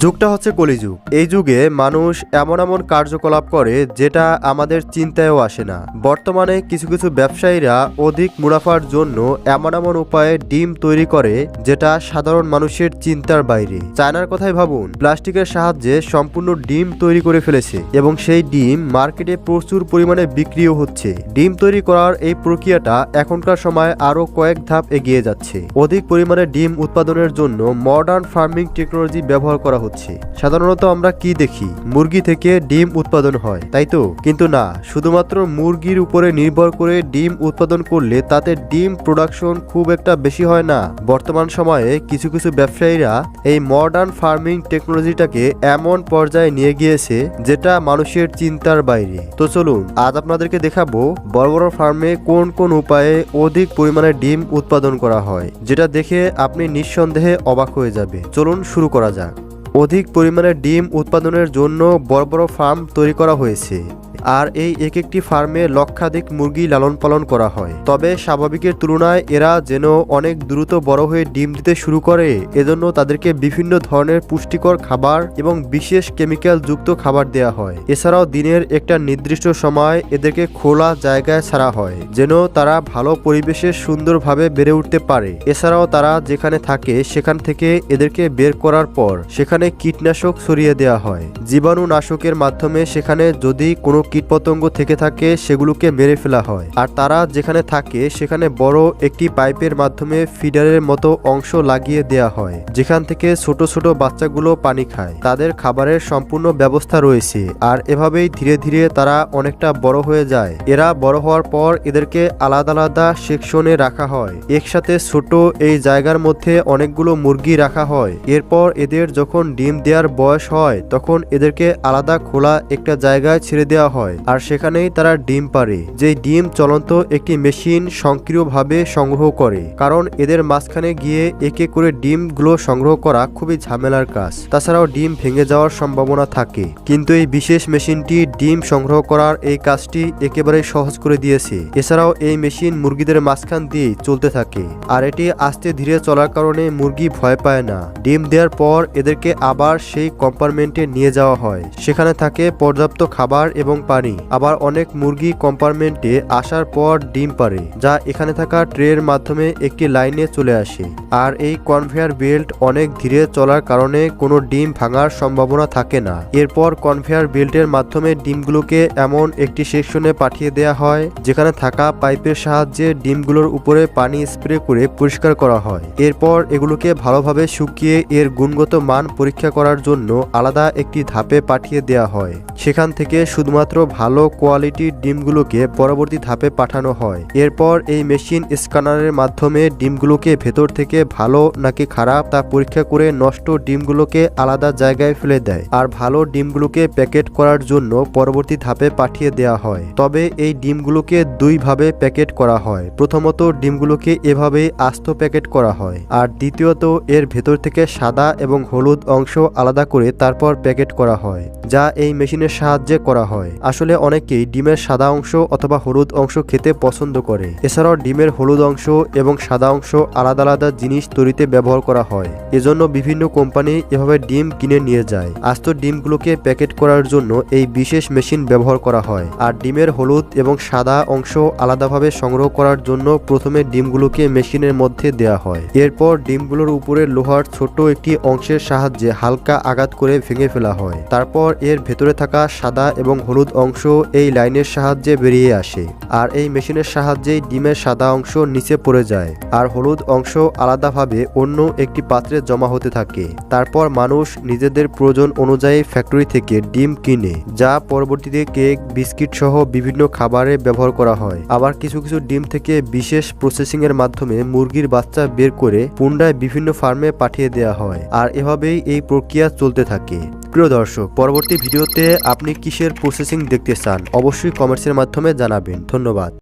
যুগটা হচ্ছে কলিযুগ। এই যুগে মানুষ এমন এমন কার্যকলাপ করে যেটা আমাদের চিন্তায়ও আসে না। বর্তমানে কিছু কিছু ব্যবসায়ীরা অধিক মুনাফার জন্য এমন এমন উপায়ে ডিম তৈরি করে যেটা সাধারণ মানুষের চিন্তার বাইরে। চায়নার কথাই ভাবুন, প্লাস্টিকের সাহায্যে সম্পূর্ণ ডিম তৈরি করে ফেলেছে এবং সেই ডিম মার্কেটে প্রচুর পরিমাণে বিক্রিও হচ্ছে। ডিম তৈরি করার এই প্রক্রিয়াটা এখনকার সময় আরও কয়েক ধাপ এগিয়ে যাচ্ছে। অধিক পরিমাণে ডিম উৎপাদনের জন্য মডার্ন ফার্মিং টেকনোলজি ব্যবহার করা হচ্ছে। সাধারণত আমরা কি দেখি? মুরগি থেকে ডিম উৎপাদন হয়, তাই তো? কিন্তু না, শুধুমাত্র মুরগির উপরে নির্ভর করে ডিম উৎপাদন করলে তাতে ডিম প্রোডাকশন খুব একটা বেশি হয় না। বর্তমান সময়ে কিছু কিছু ব্যবসায়ীরা এই মডার্ন ফার্মিং টেকনোলজিটাকে এমন পর্যায়ে নিয়ে গিয়েছে যেটা মানুষের চিন্তার বাইরে। তো চলুন, আজ আপনাদেরকে দেখাবো বড় বড় ফার্মে কোন কোন উপায়ে অধিক পরিমাণে ডিম উৎপাদন করা হয়, যেটা দেখে আপনি নিঃসন্দেহে অবাক হয়ে যাবে। চলুন শুরু করা যাক। অধিক পরিমাণে ডিম উৎপাদনের জন্য বড় বড় ফার্ম তৈরি করা হয়েছে। আর এই এক একটি ফার্মে লক্ষাধিক মুরগি লালন পালন করা হয়। তবে স্বাভাবিকের তুলনায় এরা যেন অনেক দ্রুত বড় হয়ে ডিম দিতে শুরু করে, এজন্য তাদেরকে বিভিন্ন ধরনের পুষ্টিকর খাবার এবং বিশেষ কেমিক্যাল যুক্ত খাবার দেওয়া হয়। এছাড়াও দিনের একটা নির্দিষ্ট সময় এদেরকে খোলা জায়গায় ছাড়া হয়, যেন তারা ভালো পরিবেশে সুন্দরভাবে বেড়ে উঠতে পারে। এছাড়াও তারা যেখানে থাকে, সেখান থেকে এদেরকে বের করার পর সেখানে কীটনাশক ছড়িয়ে দেওয়া হয়। জীবাণুনাশকের মাধ্যমে সেখানে যদি কোনো কীটপতঙ্গ থেকে থাকে, সেগুলোকে মেরে ফেলা হয়। আর তারা যেখানে থাকে, সেখানে বড় একটি পাইপের মাধ্যমে ফিডারের মতো অংশ লাগিয়ে দেয়া হয়, যেখান থেকে ছোট ছোট বাচ্চাগুলো পানি খায়। তাদের খাবারের সম্পূর্ণ ব্যবস্থা রয়েছে, আর এভাবেই ধীরে ধীরে তারা অনেকটা বড় হয়ে যায়। এরা বড় হওয়ার পর এদেরকে আলাদা আলাদা সেকশনে রাখা হয়। একসাথে ছোট এই জায়গার মধ্যে অনেকগুলো মুরগি রাখা হয়। এরপর এদের যখন ডিম দেওয়ার বয়স হয়, তখন এদেরকে আলাদা খোলা একটা জায়গায় ছেড়ে দেওয়া হয়। আর সেখানেই তারা ডিম পারে যে ডিম চলন্ত একটি মেশিন সক্রিয়ভাবে সংগ্রহ করে। কারণ এদের মাঝখানে গিয়ে একে করে ডিমগুলো সংগ্রহ করা খুবই ঝামেলার কাজ। তাছাড়াও ডিম ভেঙে যাওয়ার সম্ভাবনা থাকে। কিন্তু এই বিশেষ মেশিনটি ডিম সংগ্রহ করার এই কাজটি একেবারে সহজ করে দিয়েছে। এছাড়াও এই মেশিন মুরগিদের মাঝখান দিয়ে চলতে থাকে। আর এটি আস্তে ধীরে চলার কারণে মুরগি ভয় পায় না। ডিম দেওয়ার পর এদেরকে আবার সেই কম্পার্টমেন্টে নিয়ে যাওয়া হয়। সেখানে থাকে পর্যাপ্ত খাবার এবং পানি আবার অনেক মুরগি কম্পার্টমেন্টে আসার পর ডিম পারে, যা এখানে থাকা ট্রের মাধ্যমে একটি লাইনে চলে আসে। আর এই কনভেয়ার বেল্ট অনেক ধীরে চলার কারণে কোনো ডিম ভাঙার সম্ভাবনা থাকে না। এরপর কনভেয়ার বেল্টের মাধ্যমে ডিমগুলোকে এমন একটি সেকশনে পাঠিয়ে দেওয়া হয়, যেখানে থাকা পাইপের সাহায্যে ডিমগুলোর উপরে পানি স্প্রে করে পরিষ্কার করা হয়। এরপর এগুলোকে ভালোভাবে শুকিয়ে এর গুণগত মান পরীক্ষা করার জন্য আলাদা একটি ধাপে পাঠিয়ে দেওয়া হয়। সেখান থেকে শুধুমাত্র ভালো কোয়ালিটির ডিমগুলোকে পরবর্তী ধাপে পাঠানো হয়। এরপর এই মেশিন স্ক্যানারের মাধ্যমে ডিমগুলোকে ভেতর থেকে ভালো নাকি খারাপ তা পরীক্ষা করে নষ্ট ডিমগুলোকে আলাদা জায়গায় ফেলে দেয় আর ভালো ডিমগুলোকে প্যাকেট করার জন্য পরবর্তী ধাপে পাঠিয়ে দেওয়া হয়। তবে এই ডিমগুলোকে দুইভাবে প্যাকেট করা হয়। প্রথমত ডিমগুলোকে এভাবেই আস্ত প্যাকেট করা হয় আর দ্বিতীয়ত এর ভেতর থেকে সাদা এবং হলুদ অংশ আলাদা করে তারপর প্যাকেট করা হয়, যা এই মেশিনের সাহায্যে করা হয়। আসলে অনেকেই ডিমের সাদা অংশ অথবা হলুদ অংশ খেতে পছন্দ করে। এছাড়াও ডিমের হলুদ অংশ এবং সাদা অংশ আলাদা আলাদা জিনিস তৈরিতে ব্যবহার করা হয়। এজন্য বিভিন্ন কোম্পানি এভাবে ডিম কিনে নিয়ে যায়। আস্ত ডিমগুলোকে প্যাকেট করার জন্য এই বিশেষ মেশিন ব্যবহার করা হয়। আর ডিমের হলুদ এবং সাদা অংশ আলাদাভাবে সংগ্রহ করার জন্য প্রথমে ডিমগুলোকে মেশিনের মধ্যে দেওয়া হয়। এরপর ডিমগুলোর উপরে লোহার ছোট একটি অংশের সাহায্যে হালকা আঘাত করে ভেঙে ফেলা হয়। তারপর এর ভেতরে থাকা সাদা এবং হলুদ অংশ এই লাইনের সাহায্যে বেরিয়ে আসে, আর এই মেশিনের সাহায্যেই ডিমের সাদা অংশ নিচে পড়ে যায়, আর হলুদ অংশ আলাদাভাবে অন্য একটি পাত্রে জমা হতে থাকে। তারপর মানুষ নিজেদের প্রয়োজন অনুযায়ী ফ্যাক্টরি থেকে ডিম কিনে, যা পরবর্তীতে কেক, বিস্কিট সহ বিভিন্ন খাবারে ব্যবহার করা হয়। আবার কিছু কিছু ডিম থেকে বিশেষ প্রসেসিং এর মাধ্যমে মুরগির বাচ্চা বের করে পুনরায় বিভিন্ন ফার্মে পাঠিয়ে দেওয়া হয়, আর এভাবেই এই প্রক্রিয়া চলতে থাকে। প্রিয় দর্শক পরবর্তী ভিডিওতে আপনি কিসের প্রসেসিং দেখতে চান অবশ্যই কমেন্টসের মাধ্যমে জানাবেন। ধন্যবাদ।